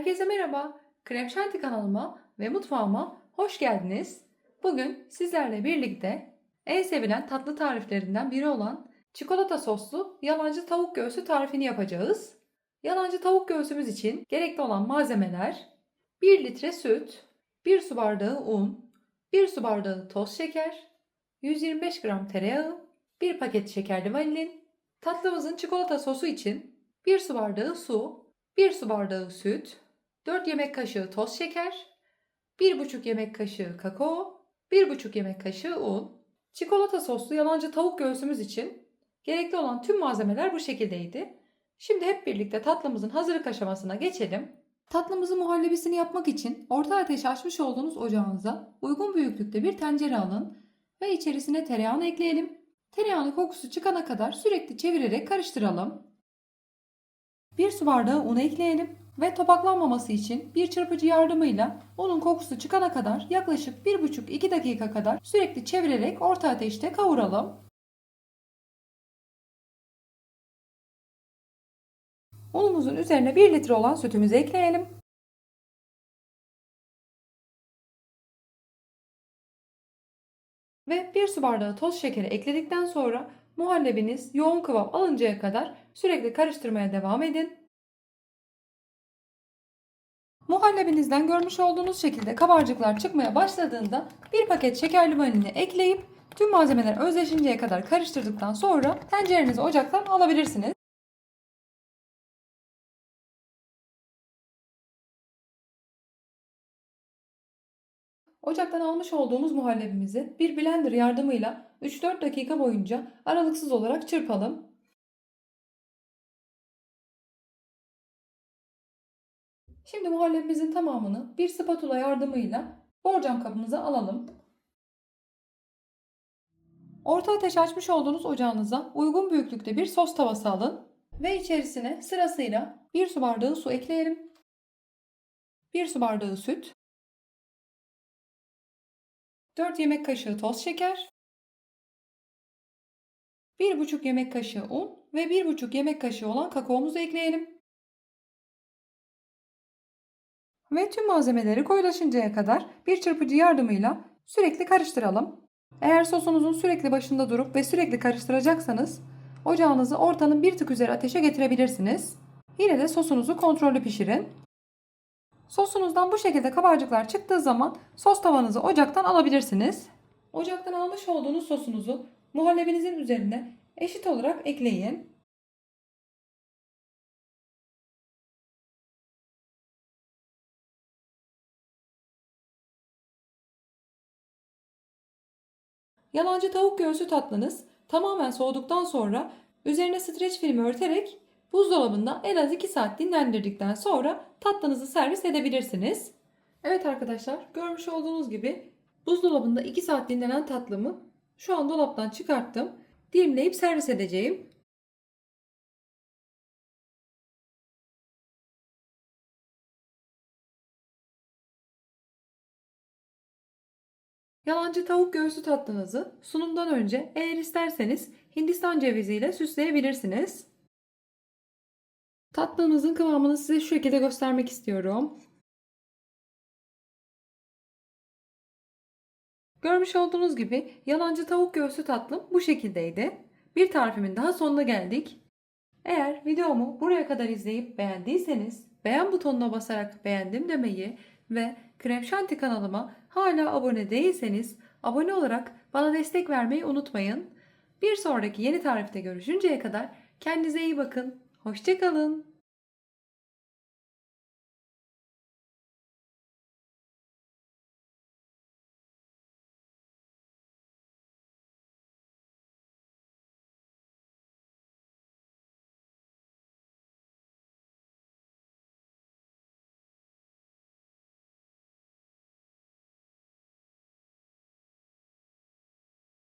Herkese merhaba. Krem Şanti kanalıma ve mutfağıma hoş geldiniz. Bugün sizlerle birlikte en sevilen tatlı tariflerinden biri olan çikolata soslu yalancı tavuk göğsü tarifini yapacağız. Yalancı tavuk göğsümüz için gerekli olan malzemeler 1 litre süt, 1 su bardağı un, 1 su bardağı toz şeker, 125 gram tereyağı, 1 paket şekerli vanilin, tatlımızın çikolata sosu için 1 su bardağı su, 1 su bardağı süt, 4 yemek kaşığı toz şeker, 1,5 yemek kaşığı kakao, 1,5 yemek kaşığı un. Çikolata soslu yalancı tavuk göğsümüz için gerekli olan tüm malzemeler bu şekildeydi. Şimdi hep birlikte tatlımızın hazırlık aşamasına geçelim. Tatlımızın muhallebisini yapmak için orta ateşe açmış olduğunuz ocağınıza uygun büyüklükte bir tencere alın ve içerisine tereyağını ekleyelim. Tereyağının kokusu çıkana kadar sürekli çevirerek karıştıralım. 1 su bardağı un ekleyelim ve topaklanmaması için bir çırpıcı yardımıyla unun kokusu çıkana kadar yaklaşık 1,5-2 dakika kadar sürekli çevirerek orta ateşte kavuralım. Unumuzun üzerine 1 litre olan sütümüzü ekleyelim. Ve 1 su bardağı toz şekeri ekledikten sonra muhallebiniz yoğun kıvam alıncaya kadar sürekli karıştırmaya devam edin. Muhallebinizden görmüş olduğunuz şekilde kabarcıklar çıkmaya başladığında bir paket şekerli vanilini ekleyip tüm malzemeler özleşinceye kadar karıştırdıktan sonra tencerenizi ocaktan alabilirsiniz. Ocaktan almış olduğumuz muhallebimizi bir blender yardımıyla 3-4 dakika boyunca aralıksız olarak çırpalım. Şimdi muhallebimizin tamamını bir spatula yardımıyla borcam kabımıza alalım. Orta ateş açmış olduğunuz ocağınıza uygun büyüklükte bir sos tavası alın ve içerisine sırasıyla 1 su bardağı su ekleyelim. 1 su bardağı süt, 4 yemek kaşığı toz şeker, 1,5 yemek kaşığı un ve 1,5 yemek kaşığı olan kakaomuzu ekleyelim. Ve tüm malzemeleri koyulaşıncaya kadar bir çırpıcı yardımıyla sürekli karıştıralım. Eğer sosunuzun sürekli başında durup ve sürekli karıştıracaksanız ocağınızı ortanın bir tık üzeri ateşe getirebilirsiniz. Yine de sosunuzu kontrollü pişirin. Sosunuzdan bu şekilde kabarcıklar çıktığı zaman sos tavanızı ocaktan alabilirsiniz. Ocaktan almış olduğunuz sosunuzu muhallebinizin üzerine eşit olarak ekleyin. Yalancı tavuk göğsü tatlınız tamamen soğuduktan sonra üzerine streç filmi örterek buzdolabında en az 2 saat dinlendirdikten sonra tatlınızı servis edebilirsiniz. Evet arkadaşlar görmüş olduğunuz gibi buzdolabında 2 saat dinlenen tatlımı şu an dolaptan çıkarttım. Dilimleyip servis edeceğim. Yalancı tavuk göğsü tatlınızı sunumdan önce eğer isterseniz Hindistan ceviziyle süsleyebilirsiniz. Tatlımızın kıvamını size şu şekilde göstermek istiyorum. Görmüş olduğunuz gibi yalancı tavuk göğsü tatlım bu şekildeydi. Bir tarifimin daha sonuna geldik. Eğer videomu buraya kadar izleyip beğendiyseniz beğen butonuna basarak beğendim demeyi ve Krem Şanti kanalıma hala abone değilseniz abone olarak bana destek vermeyi unutmayın. Bir sonraki yeni tarifte görüşünceye kadar kendinize iyi bakın. Hoşçakalın.